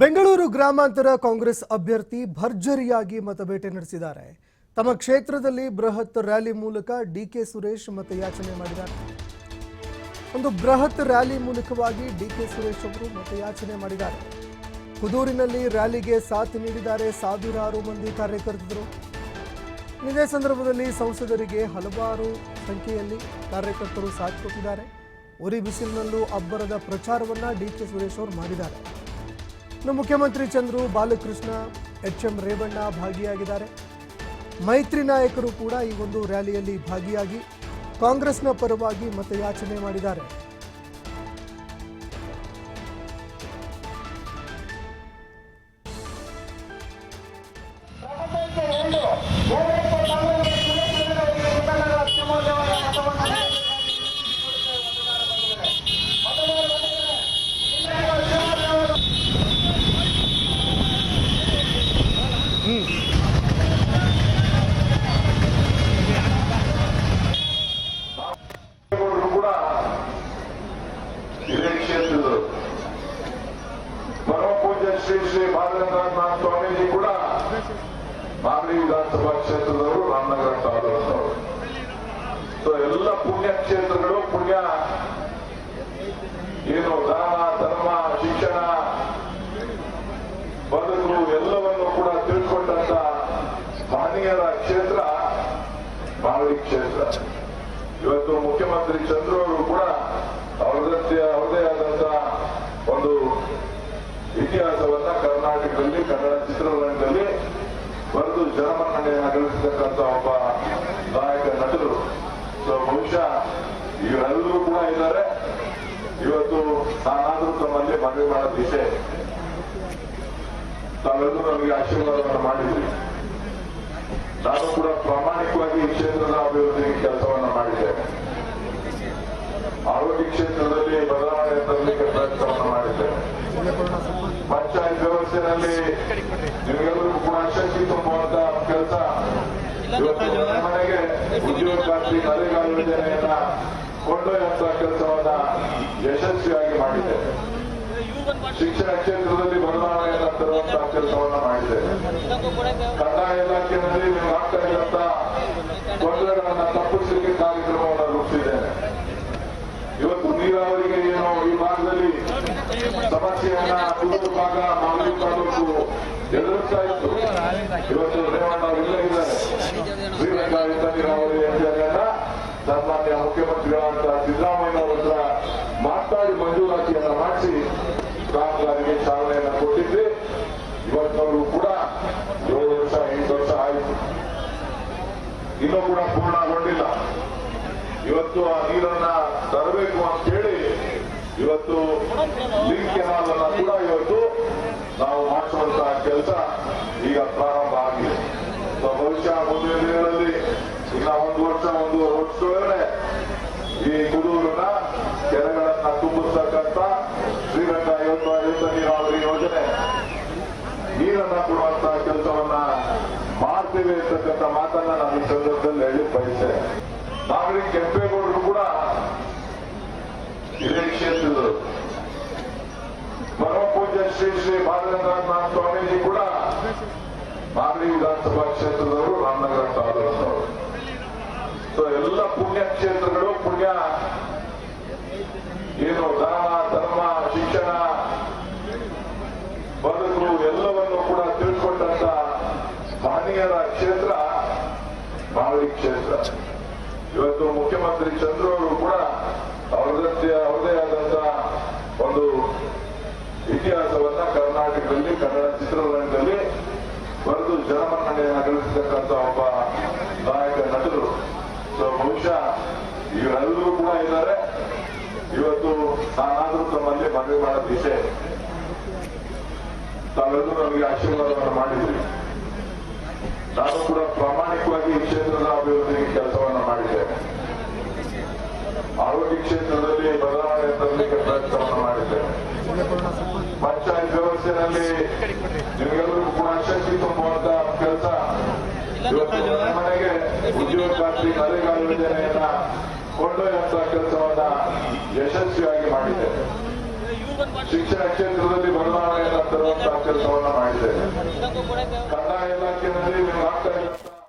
ಬೆಂಗಳೂರು ಗ್ರಾಮಾಂತರ ಕಾಂಗ್ರೆಸ್ ಅಭ್ಯರ್ಥಿ ಭರ್ಜರಿಯಾಗಿ ಮತಬೇಟೆ ನಡೆಸಿದ್ದಾರೆ. ತಮ್ಮ ಕ್ಷೇತ್ರದಲ್ಲಿ ಬೃಹತ್ ರ್ಯಾಲಿ ಮೂಲಕ ಡಿಕೆ ಸುರೇಶ್ ಮತಯಾಚನೆ ಮಾಡಿದ್ದಾರೆ. ಒಂದು ಬೃಹತ್ ರ್ಯಾಲಿ ಮೂಲಕವಾಗಿ ಡಿಕೆ ಸುರೇಶ್ ಅವರು ಮತಯಾಚನೆ ಮಾಡಿದ್ದಾರೆ. ಕುದೂರಿನಲ್ಲಿ ರ್ಯಾಲಿಗೆ ಸಾಥ್ ನೀಡಿದ್ದಾರೆ ಸಾವಿರಾರು ಮಂದಿ ಕಾರ್ಯಕರ್ತರು. ಇದೇ ಸಂದರ್ಭದಲ್ಲಿ ಸಂಸದರಿಗೆ ಹಲವಾರು ಸಂಖ್ಯೆಯಲ್ಲಿ ಕಾರ್ಯಕರ್ತರು ಸಾಥ್ ಕೊಟ್ಟಿದ್ದಾರೆ. ಉರಿ ಬಿಸಿಲಿನಲ್ಲೂ ಅಬ್ಬರದ ಪ್ರಚಾರವನ್ನ ಡಿಕೆ ಸುರೇಶ್ ಅವರು ಮಾಡಿದ್ದಾರೆ. ಇನ್ನು ಮುಖ್ಯಮಂತ್ರಿ ಚಂದ್ರು ಬಾಲಕೃಷ್ಣ ಎಚ್ ಎಂ ರೇವಣ್ಣ ಭಾಗಿಯಾಗಿದ್ದಾರೆ. ಮೈತ್ರಿ ನಾಯಕರು ಕೂಡ ಈ ಒಂದು ರ್ಯಾಲಿಯಲ್ಲಿ ಭಾಗಿಯಾಗಿ ಕಾಂಗ್ರೆಸ್ನ ಪರವಾಗಿ ಮತಯಾಚನೆ ಮಾಡಿದ್ದಾರೆ. ಶ್ರೀ ಶ್ರೀ ಸ್ವಾಮೀಜಿ ಕೂಡ ಮಾಗಡಿ ವಿಧಾನಸಭಾ ಕ್ಷೇತ್ರದವರು, ರಾಮನಗರ ತಾಲೂಕಿನವರು. ಸೊ ಎಲ್ಲ ಪುಣ್ಯ ಕ್ಷೇತ್ರಗಳು, ಪುಣ್ಯ ಏನು ದಾನ, ಧರ್ಮ, ಶಿಕ್ಷಣ, ಬದುಕು ಎಲ್ಲವನ್ನು ಕೂಡ ತಿಳ್ಕೊಂಡಂತ ಸ್ಥಾನೀಯರ ಕ್ಷೇತ್ರ ಮಾಗಡಿ ಕ್ಷೇತ್ರ. ಇವತ್ತು ಮುಖ್ಯಮಂತ್ರಿ ಚಂದ್ರು ಅವರು ಕೂಡ ಅವರದೇ ಅವರದೇ ಇತಿಹಾಸವನ್ನ ಕರ್ನಾಟಕದಲ್ಲಿ, ಕನ್ನಡ ಚಿತ್ರರಂಗದಲ್ಲಿ ಬರೆದು ಜನಮನ್ನಣೆಯನ್ನು ಗಳಿಸತಕ್ಕಂತ ಒಬ್ಬ ನಾಯಕ ನಟರು. ಸೊ ಬಹುಶಃ ಇವರೆಲ್ಲರೂ ಕೂಡ ಇದ್ದಾರೆ. ಇವತ್ತು ನಾನಾದ್ರೂ ತಮ್ಮಲ್ಲಿ ಮನವಿ ಮಾಡೋ ವಿಷಯ ತಾವೆಲ್ಲರೂ ನಮಗೆ ಆಶೀರ್ವಾದವನ್ನು ಮಾಡಿದ್ರಿ ನಾನು ಕೂಡ ಪ್ರಾಮಾಣಿಕವಾಗಿ ಈ ಕ್ಷೇತ್ರದ ಅಭಿವೃದ್ಧಿಗೆ ಕೆಲಸವನ್ನು ಮಾಡಿದ್ದೇನೆ ಆರೋಗ್ಯ ಕ್ಷೇತ್ರದಲ್ಲಿ ಬದಲಾವಣೆ ತರಲಿಕ್ಕೆ ಪ್ರಯತ್ನವನ್ನು ಮಾಡಿದ್ದೇನೆ ಪಂಚಾಯತ್ ವ್ಯವಸ್ಥೆಯಲ್ಲಿ ನಿಮಗೆಲ್ಲರಿಗೂ ಕೂಡ ಶಕ್ತಿ ತುಂಬುವಂತಹ ಕೆಲಸ ಮನೆಗೆ ಉದ್ಯೋಗ ಖಾತ್ರಿ ನರೇಗಾ ಯೋಜನೆಯನ್ನ ಕೊಂಡೊಯ್ಯುವಂತ ಕೆಲಸವನ್ನ ಯಶಸ್ವಿಯಾಗಿ ಮಾಡಿದೆ. ಶಿಕ್ಷಣ ಕ್ಷೇತ್ರದಲ್ಲಿ ಬದಲಾವಣೆಯನ್ನ ತರುವಂತಹ ಕೆಲಸವನ್ನ ಮಾಡಿದೆ. ಕಂದಾಯ ಇಲಾಖೆಯಲ್ಲಿ ನೀವು ಆಗ್ತಾ ಇರುವಂತಹ ತೊಂದರೆಗಳನ್ನ ತಪ್ಪಿಸಲಿಕ್ಕೆ ಕಾರ್ಯಕ್ರಮವನ್ನು ರೂಪಿಸಿದ್ದೇನೆ ಇವತ್ತು ನೀರಾವರಿಗೆ ಏನು ಈ ಭಾಗದಲ್ಲಿ ಸಮಸ್ಯೆಯನ್ನ ಕುದುರು ಭಾಗ ಮಾಗಡಿ ತಾಲೂಕು ಎದುರಿಸ್ತಾ ಇತ್ತು ಇವತ್ತು ರೇವಣ್ಣ ಇಲ್ಲೇ ಇದ್ದಾರೆ ಶ್ರೀರಂಗಾಯುತ ನೀರಾವರಿ ಯೋಜನೆಯನ್ನ ಸನ್ಮಾನ್ಯ ಮುಖ್ಯಮಂತ್ರಿಗಳಾದಂತಹ ಸಿದ್ದರಾಮಯ್ಯ ಅವರ ಹತ್ರ ಮಾತಾಡಿ ಮಂಜೂರಾತಿಯನ್ನ ಮಾಡಿಸಿ ಕಾಮಗಾರಿಗೆ ಚಾಲನೆಯನ್ನ ಕೊಟ್ಟಿದ್ವಿ ಇವತ್ತವರು ಕೂಡ ಏಳು ವರ್ಷ ಎಂಟು ವರ್ಷ ಆಯಿತು ಇನ್ನೂ ಕೂಡ ಪೂರ್ಣಗೊಂಡಿಲ್ಲ ಇವತ್ತು ಆ ನೀರನ್ನ ತರಬೇಕು ಅಂತ ಹೇಳಿ ಇವತ್ತು ಲಿಂಕ್ ಕೆನಾಲ್ ಕೂಡ ಇವತ್ತು ನಾವು ಮಾಡಿಸುವಂತಹ ಕೆಲಸ ಈಗ ಪ್ರಾರಂಭ ಆಗಿದೆ. ಬಹುಶಃ ಮುಂದಿನ ದಿನಗಳಲ್ಲಿ ಇನ್ನ ಒಂದು ವರ್ಷ ಒಂದೂವರೆ ವರ್ಷದೊಳಗಡೆ ಈ ಕುದೂರನ್ನ ಕೆರೆಗಳನ್ನ ತುಂಬಿಸ್ತಕ್ಕಂಥ ಶ್ರೀರಂಗ ಐವತ್ತು ಐವತ್ತು ನೀರಾವರಿ ಯೋಜನೆ ನೀರನ್ನ ಕೊಡುವಂತಹ ಕೆಲಸವನ್ನ ಮಾಡ್ತೇವೆ ಅಂತಕ್ಕಂಥ ಮಾತನ್ನ ನಾನು ಈ ಸಂದರ್ಭದಲ್ಲಿ ಹೇಳಿ ಬಯಸ್ತೇನೆ. ನಾಗರಿಕ ಕೆಂಪೇಗೌಡರು ಕೂಡ ಇದೇ ಕ್ಷೇತ್ರದವರು ಪರಮ ಪೂಜ್ಯ ಶ್ರೀ ಶ್ರೀ ಬಾಲಗಂಗಾಧರ ಸ್ವಾಮೀಜಿ ಕೂಡ ಮಾಗಡಿ ವಿಧಾನಸಭಾ ಕ್ಷೇತ್ರದವರು ರಾಮನಗರ ತಾಲೂಕಿನವರು. ಸೊ ಎಲ್ಲ ಪುಣ್ಯ ಕ್ಷೇತ್ರಗಳು, ಪುಣ್ಯ ಏನು ದಾನ ಧರ್ಮ, ಶಿಕ್ಷಣ, ಬದುಕು ಎಲ್ಲವನ್ನು ಕೂಡ ತಿಳ್ಕೊಂಡಂತ ಮಹನೀಯರ ಕ್ಷೇತ್ರ ಮಾಗಡಿ ಕ್ಷೇತ್ರ. ಇವತ್ತು ಮುಖ್ಯಮಂತ್ರಿ ಚಂದ್ರ ಅವರು ಕೂಡ ಅವರದೇ ಅವರದೇ ಆದಂತ ಒಂದು ಇತಿಹಾಸವನ್ನ ಕರ್ನಾಟಕದಲ್ಲಿ, ಕನ್ನಡ ಚಿತ್ರರಂಗದಲ್ಲಿ ಬರೆದು ಜನಮನ್ನಣೆಯನ್ನು ಗಳಿಸತಕ್ಕಂತ ಒಬ್ಬ ನಾಯಕ ನಟರು. ಸೊ ಬಹುಶಃ ಇವರೆಲ್ಲರೂ ಕೂಡ ಇದ್ದಾರೆ. ಇವತ್ತು ನಾನಾದ್ರೂ ತಮ್ಮಲ್ಲಿ ಮನವಿ ಮಾಡೋದು ದಿಶೆ ತಾವೆಲ್ಲರೂ ನಮಗೆ ಆಶೀರ್ವಾದವನ್ನು ಮಾಡಿದ್ರಿ ನಾನು ಕೂಡ ಪ್ರಾಮಾಣಿಕವಾಗಿ ಈ ಕ್ಷೇತ್ರದ ಅಭಿವೃದ್ಧಿಗೆ ಕೆಲಸವನ್ನು ಮಾಡಿದೆ ಆರೋಗ್ಯ ಕ್ಷೇತ್ರದಲ್ಲಿ ಬದಲಾವಣೆ ತರಲಿಕ್ಕೆ ಪ್ರಯತ್ನವನ್ನು ಮಾಡಿದ್ದೇನೆ. ಪಂಚಾಯತ್ ವ್ಯವಸ್ಥೆಯಲ್ಲಿ ನಿಮಗೆಲ್ಲರಿಗೂ ಕೂಡ ಶಕ್ತಿ ತುಂಬುವಂತ ಕೆಲಸ ಇವತ್ತು ಮನೆ ಮನೆಗೆ ಉದ್ಯೋಗ ಖಾತ್ರಿ ನರೇಗಾ ಯೋಜನೆಯನ್ನ ಕೊಂಡೊಯ್ಯುವಂತ ಕೆಲಸವನ್ನ ಯಶಸ್ವಿಯಾಗಿ ಮಾಡಿದೆ. ಶಿಕ್ಷಣ ಕ್ಷೇತ್ರದಲ್ಲಿ ಬದಲಾವಣೆಯನ್ನ ತರುವಂತಹ ಕೆಲಸವನ್ನ ಮಾಡಿದ್ದೇವೆ ಕಂದಾಯ ಇಲಾಖೆಯಲ್ಲಿ ನಿಮ್ಗೆ ಆಗ್ತಾ ಇರುವಂತಹ